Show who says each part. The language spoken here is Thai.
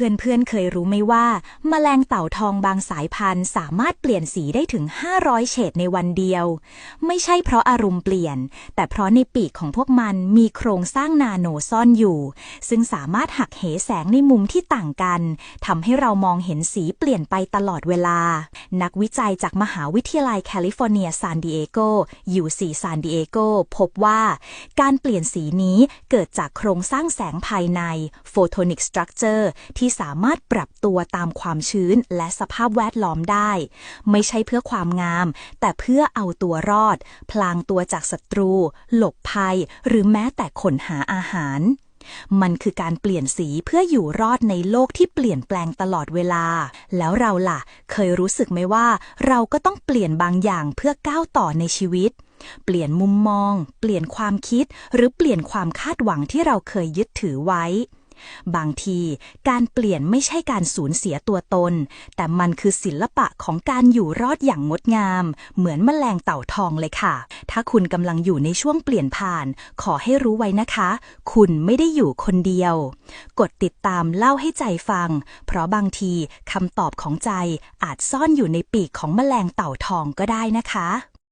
Speaker 1: เพื่อนๆเคยรู้ไหมว่า แมลงเต่าทองบางสายพันธุ์สามารถเปลี่ยนสีได้ถึง 500 เฉดในวันเดียว ไม่ใช่เพราะอารมณ์เปลี่ยน แต่เพราะในปีกของพวกมันมีโครงสร้างนาโนซ่อนอยู่ ซึ่งสามารถหักเหแสงในมุมที่ต่างกันทำให้เรามองเห็นสีเปลี่ยนไปตลอดเวลา นักวิจัยจากมหาวิทยาลัยแคลิฟอร์เนียซานดิเอโก UC ซานดิเอโกพบว่าการเปลี่ยนสีนี้เกิดจากโครงสร้างแสงภายใน photonic structure ที่สามารถปรับตัวตามความชื้นและสภาพแวดล้อมได้ ไม่ใช่เพื่อความงาม แต่เพื่อเอาตัวรอด พลางตัวจากศัตรู หลบภัย หรือแม้แต่ขนหาอาหาร มันคือการเปลี่ยนสีเพื่ออยู่รอดในโลกที่เปลี่ยนแปลงตลอดเวลา แล้วเราล่ะ เคยรู้สึกไหมว่า เราก็ต้องเปลี่ยนบางอย่างเพื่อก้าวต่อในชีวิตเปลี่ยนมุมมอง เปลี่ยนความคิด หรือเปลี่ยนความคาดหวังที่เราเคยยึดถือไว้ บางทีการเปลี่ยนไม่ใช่การสูญเสียตัวตน แต่มันคือศิลปะของการอยู่รอดอย่างงดงาม เหมือนแมลงเต่าทองเลยค่ะ ถ้าคุณกำลังอยู่ในช่วงเปลี่ยนผ่าน ขอให้รู้ไว้นะคะ คุณไม่ได้อยู่คนเดียว กดติดตามเล่าให้ใจฟัง เพราะบางทีคำตอบของใจอาจซ่อนอยู่ในปีกของแมลงเต่าทองก็ได้นะคะ